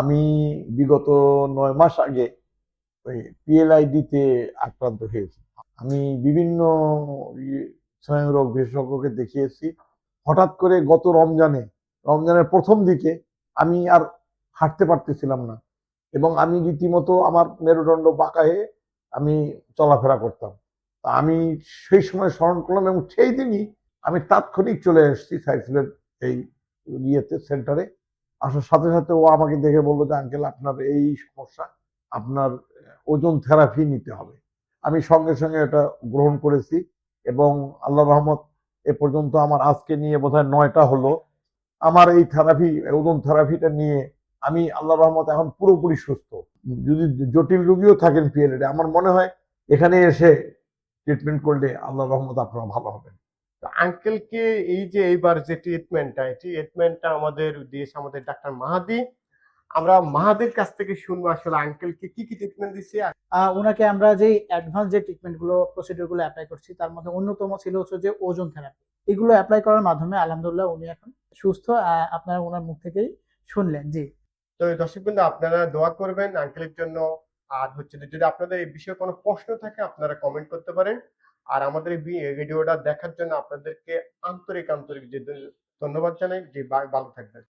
আমি বিগত নয় মাস আগে ওই পিএলআইডিতে আক্রান্ত হয়েছি। আমি বিভিন্ন স্নায়ুরোগ বিশেষজ্ঞকে দেখিয়েছি। হঠাৎ করে গত রমজানে, রমজানের প্রথম দিকে আমি আর হাঁটতে পারতেছিলাম না এবং আমি রীতিমতো আমার মেরুদণ্ড বাঁকা হয়ে আমি চলাফেরা করতাম। তা আমি সেই সময় স্মরণ করলাম এবং সেই দিনই আমি তাৎক্ষণিক চলে এসেছি সাইফুলের এই ইয়েতে, সেন্টারে। আসার সাথে সাথে ও আমাকে দেখে বলল যে, আঙ্কেল, আপনার এই সমস্যা, আপনার ওজন থেরাপি নিতে হবে। আমি সঙ্গে সঙ্গে এটা গ্রহণ করেছি এবং আল্লাহ রহমত এ পর্যন্ত আমার আজকে নিয়ে বোধহয় নয়টা হলো। আমার এই থেরাপি, ওজন থেরাপিটা নিয়ে আমি আল্লাহ রহমত এখন পুরোপুরি সুস্থ। যদি জটিল রুগীও থাকেন পিএলএডে, আমার মনে হয় এখানে এসে ট্রিটমেন্ট করলে আল্লাহ রহমত আপনারা ভালো হবেন। তো আঙ্কেলকে এই যে এইবার যে ট্রিটমেন্টটা এই ট্রিটমেন্টটা আমাদের দিয়েছে আমাদের ডাক্তার মাহাদি। আমরা মাহাদির কাছ থেকে শুনব আসলে আঙ্কেলকে কি কি ট্রিটমেন্ট দিচ্ছে আহ, ওনাকে আমরা যে অ্যাডভান্স যে ট্রিটমেন্টগুলো প্রসিডিউরগুলো অ্যাপ্লাই করছি তার মধ্যে অন্যতম ছিল হচ্ছে যে ওজন থেরাপি এগুলো অ্যাপ্লাই করার মাধ্যমে আলহামদুলিল্লাহ উনি এখন সুস্থ আপনারা ওনার মুখ থেকেই শুনলেন জি। তো দর্শক বিন্দু আপনারা দোয়া করবেন আঙ্কেলের জন্য। আর হচ্ছে যদি আপনাদের এই বিষয়ে কোনো প্রশ্ন থাকে আপনারা কমেন্ট করতে পারেন। আর আমাদের ভিডিওটা দেখার জন্য আপনাদেরকে আন্তরিক আন্তরিক যে ধন্যবাদ জানাই যে ভালো থাকবেন।